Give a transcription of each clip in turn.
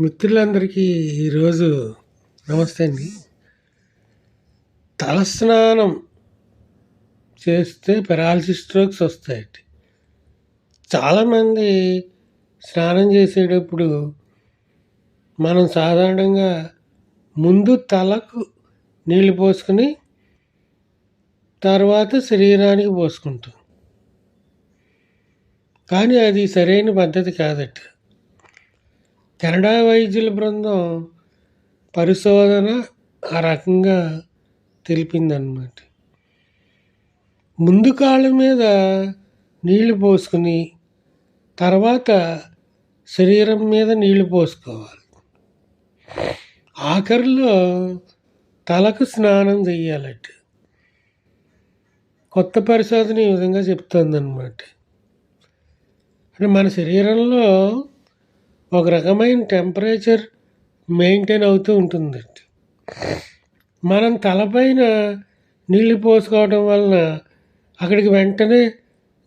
మిత్రులందరికీ ఈరోజు నమస్తే అండి. తలస్నానం చేస్తే పెరాలసిస్ స్ట్రోక్స్ వస్తాయండి. చాలామంది స్నానం చేసేటప్పుడు మనం సాధారణంగా ముందు తలకు నీళ్ళు పోసుకొని తర్వాత శరీరానికి పోసుకుంటాం. కానీ అది సరైన పద్ధతి కాదట. కెనడా వైద్యుల బృందం పరిశోధన ఆ రకంగా తెలిపిందనమాట ముందు కాళ్ళ మీద నీళ్ళు పోసుకుని తర్వాత శరీరం మీద నీళ్ళు పోసుకోవాలి. ఆఖరిలో తలకు స్నానం చెయ్యాలట. కొత్త పరిశోధన ఈ విధంగా చెప్తుందన్నమాట. అంటే మన శరీరంలో ఒక రకమైన టెంపరేచర్ మెయింటైన్ అవుతూ ఉంటుందండి. మనం తలపైన నీళ్ళు పోసుకోవడం వలన అక్కడికి వెంటనే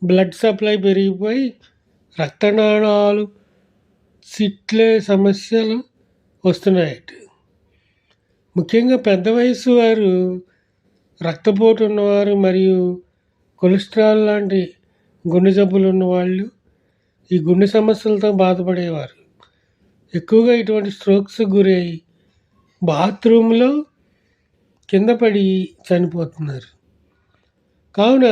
బ్లడ్ సప్లై పెరిగిపోయి రక్తనాళాలు సిట్లే సమస్యలు వస్తున్నాయట ముఖ్యంగా పెద్ద వయసు వారు రక్తపోటు ఉన్నవారు మరియు కొలెస్ట్రాల్ లాంటి గుండె జబ్బులు ఉన్నవాళ్ళు ఈ గుండె సమస్యలతో బాధపడేవారు. ఎక్కువగా ఇటువంటి స్ట్రోక్స్ గురై బాత్రూంలో కింద పడి చనిపోతున్నారు. కావున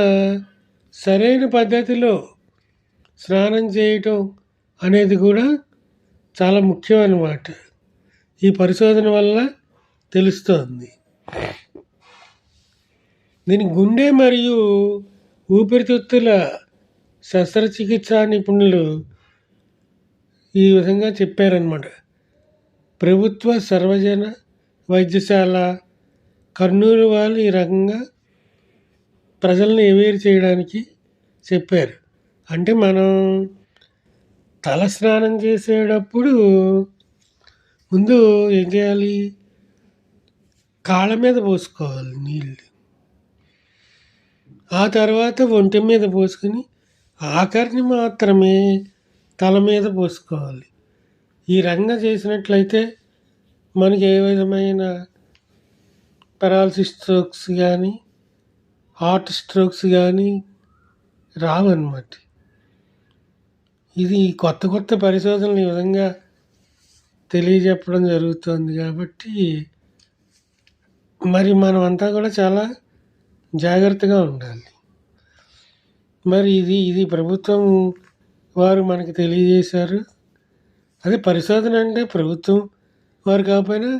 సరైన పద్ధతిలో స్నానం చేయటం అనేది కూడా చాలా ముఖ్యం అన్నమాట ఈ పరిశోధన వల్ల తెలుస్తోంది. దీని గుండె మరియు ఊపిరితిత్తుల శస్త్రచికిత్స నిపుణులు ఈ విధంగా చెప్పారనమాట ప్రభుత్వ సర్వజన వైద్యశాల కర్నూలు వాళ్ళు ఈ రకంగా ప్రజల్ని అవేర్ చేయడానికి చెప్పారు. అంటే మనం తల స్నానం చేసేటప్పుడు ముందు ఏం చేయాలి? కాళ్ళ మీద పోసుకోవాలి నీళ్ళు. ఆ తర్వాత ఒంటి మీద పోసుకొని ఆఖరిని మాత్రమే తల మీద పోసుకోవాలి. ఈ రంగ చేసినట్లయితే మనకి ఏ విధమైన పెరాలసిస్ స్ట్రోక్స్ కానీ హార్ట్ స్ట్రోక్స్ కానీ రావన్నమాట. ఇది కొత్త కొత్త పరిశోధనలు ఈ విధంగా తెలియజెప్పడం జరుగుతుంది కాబట్టి మరి మనం అంతా కూడా చాలా జాగ్రత్తగా ఉండాలి. మరి ఇది ఇది ప్రభుత్వం వారు మనకి తెలియజేశారు. అదే పరిశోధన అంటే ప్రభుత్వం వారు కాకపోయినా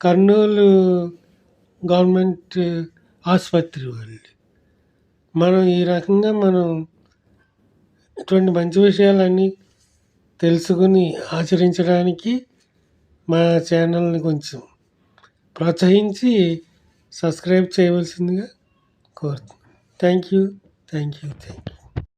కర్నూలు గవర్నమెంట్ ఆసుపత్రి వాళ్ళు మనం ఈ రకంగా మనం ఇటువంటి మంచి విషయాలన్నీ తెలుసుకుని ఆచరించడానికి మా ఛానల్ని కొంచెం ప్రోత్సహించి సబ్స్క్రైబ్ చేయవలసిందిగా కోరుతున్నాను thank you thank you thank you.